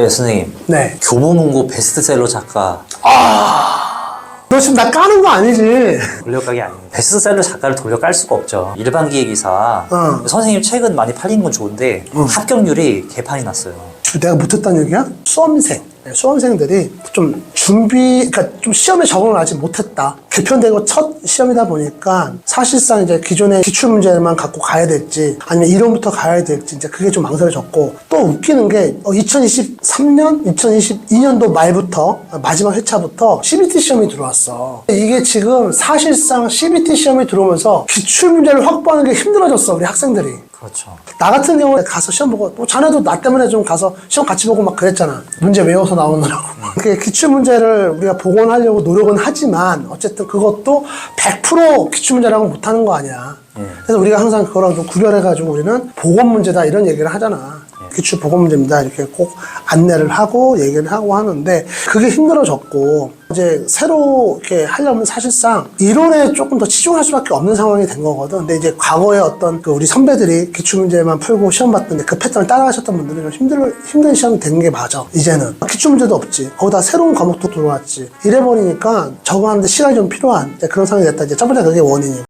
네, 선생님. 네. 교보문고 베스트셀러 작가 너 지금 나 까는 거 아니지? 돌려가기 아닙니다. 베스트셀러 작가를 돌려깔 수가 없죠. 일반 기획 기사. 어. 선생님 책은 많이 팔리는 건 좋은데 합격률이 개판이 났어요. 내가 못했다는 얘기야? 수험생. 네, 수험생들이 좀 준비, 그러니까 좀 시험에 적응을 아직 못했다. 개편되고 첫 시험이다 보니까 사실상 이제 기존의 기출문제만 갖고 가야 될지 아니면 이론부터 가야 될지 이제 그게 좀 망설여졌고 또 웃기는 게 2023년, 2022년도 말부터 마지막 회차부터 CBT 시험이 들어왔어. 이게 지금 사실상 CBT 시험이 들어오면서 기출문제를 확보하는 게 힘들어졌어, 우리 학생들이. 그렇죠. 나 같은 경우에 가서 시험 보고 뭐 자네도 나 때문에 좀 가서 시험 같이 보고 막 그랬잖아. 문제 외워서 나오느라고. 그 기출 문제를 우리가 복원하려고 노력은 하지만 어쨌든 그것도 100% 기출 문제라고 못하는 거 아니야. 그래서 우리가 항상 그거랑 좀 구별해가지고 우리는 복원 문제다 이런 얘기를 하잖아 기출 복원 문제입니다 이렇게 꼭 안내를 하고 얘기를 하고 하는데 그게 힘들어졌고 이제 새로 이렇게 하려면 사실상 이론에 조금 더 치중할 수밖에 없는 상황이 된 거거든. 근데 이제 과거에 어떤 그 우리 선배들이 기출 문제만 풀고 시험 봤던데 그 패턴을 따라가셨던 분들이 좀 힘들 힘든 시험이 된 게 맞아. 이제는 기출 문제도 없지. 거기다 새로운 과목도 들어왔지. 이래 버리니까 적응하는데 시간이 좀 필요한 그런 상황이 됐다. 이제 첫 번째 그게 원인이고.